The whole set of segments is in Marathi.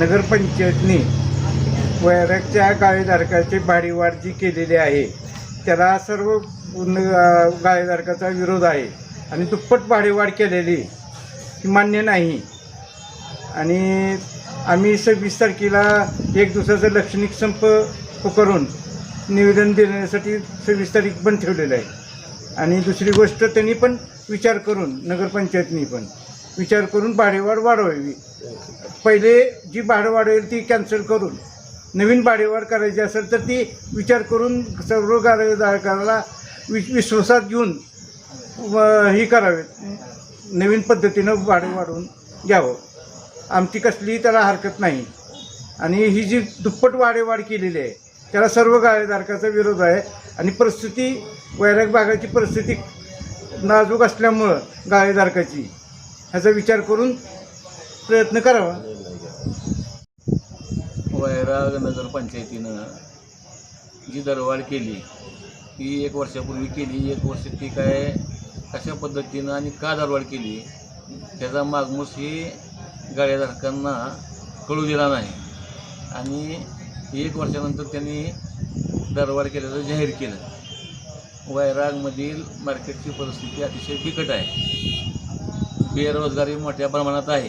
नगरपंचायतने वैरागच्या गाळेधारकाची भाडीवाढ जी केलेली आहे. त्याला सर्व गाळेधारकाचा विरोध आहे. आणि दुप्पट भाडेवाढ केलेली ही मान्य नाही. आणि आम्ही सव्वीस तारखेला एक दिवसाचा लक्षणिक संप करून निवेदन देण्यासाठी सव्वीस तारीख पण ठेवलेलं आहे. आणि दुसरी गोष्ट त्यांनी पण विचार करून नगरपंचायतनी पण. विचार करून भाडेवाढ वाढवावी. पहिले जी भाडं वाढवेल ती कॅन्सल करून नवीन भाडेवाढ करायची असेल तर ती विचार करून सर्व गाळेधारकाला वि विश्वासात घेऊन व- ही करावेत नवीन पद्धतीनं भाडे वाढवून घ्यावं. आमची कसलीही त्याला हरकत नाही. आणि ही जी दुप्पट वाढेवाढ केलेली आहे त्याला सर्व गाळेधारकाचा विरोध आहे. आणि परिस्थिती वैराग भागाची परिस्थिती नाजूक असल्यामुळं गाळेधारकाची ह्याचा विचार करून प्रयत्न करावा. वैराग नगरपंचायतीनं जी दरवाढ केली ती एक वर्षापूर्वी केली एक वर्ष ती काय कशा पद्धतीनं आणि का दरवाढ केली त्याचा मागमूस ही गाड्याधारकांना कळू दिला नाही. आणि एक वर्षानंतर त्यांनी दरवाढ केल्याचं जाहीर केलं. वैरागमधील मार्केटची परिस्थिती अतिशय बिकट आहे. बेरोजगारी मोठ्या प्रमाणात आहे.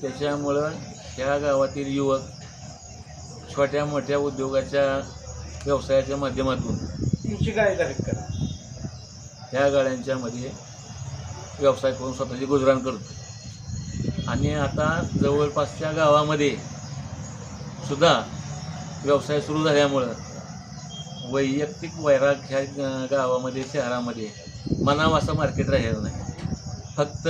त्याच्यामुळं ह्या गावातील युवक छोट्या मोठ्या उद्योगाच्या व्यवसायाच्या माध्यमातून तुमची गाळेधारक करा ह्या गाड्यांच्यामध्ये व्यवसाय करून स्वतःची गुजराण करतो. आणि आता जवळपासच्या गावामध्ये सुद्धा व्यवसाय सुरू झाल्यामुळं वैयक्तिक वैराग ह्या गावामध्ये शहरामध्ये मनाव असं मार्केट राहिलं नाही. फक्त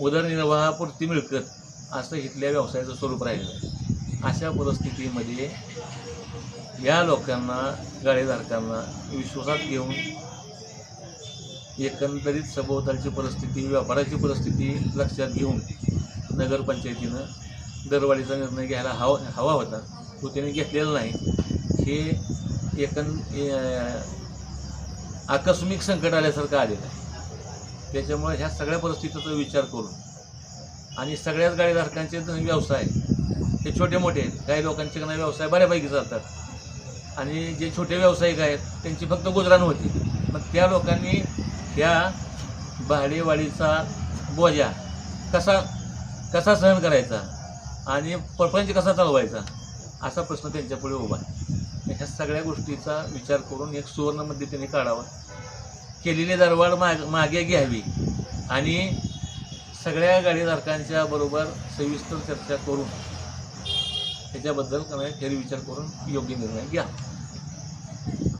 उदरनिर्वाहापुरती मिळकत असं इथल्या व्यवसायाचं स्वरूप राहिलं अशा परिस्थितीमध्ये या लोकांना गाडीधारकांना विश्वासात घेऊन एकंदरीत सभोवतालची परिस्थिती व्यापाराची परिस्थिती लक्षात घेऊन नगरपंचायतीनं दरवाढीचा निर्णय घ्यायला हवा हवा होता. तो त्याने घेतलेला नाही. हे एकं आकस्मिक संकट आल्यासारखं आलेलं आहे. त्याच्यामुळे ह्या सगळ्या परिस्थितीचा विचार करून आणि सगळ्याच गाडीधारकांचे व्यवसाय हे छोटे मोठे आहेत. काही लोकांचे ना व्यवसाय बऱ्यापैकी चालतात. आणि जे छोटे व्यावसायिक आहेत त्यांची फक्त गुजराण होती. मग त्या लोकांनी ह्या भाडेवाढीचा बोजा कसा कसा सहन करायचा आणि परपंच कसा चालवायचा असा प्रश्न त्यांच्यापुढे उभा आहे. ह्या सगळ्या गोष्टीचा विचार करून एक सुवर्णमध्ये त्यांनी काढावा. केलेली दरवाढ माग मागे घ्यावी. आणि सगळ्या गाडीधारकांच्या बरोबर सविस्तर चर्चा करून त्याच्याबद्दल फेरविचार करून योग्य निर्णय घ्या.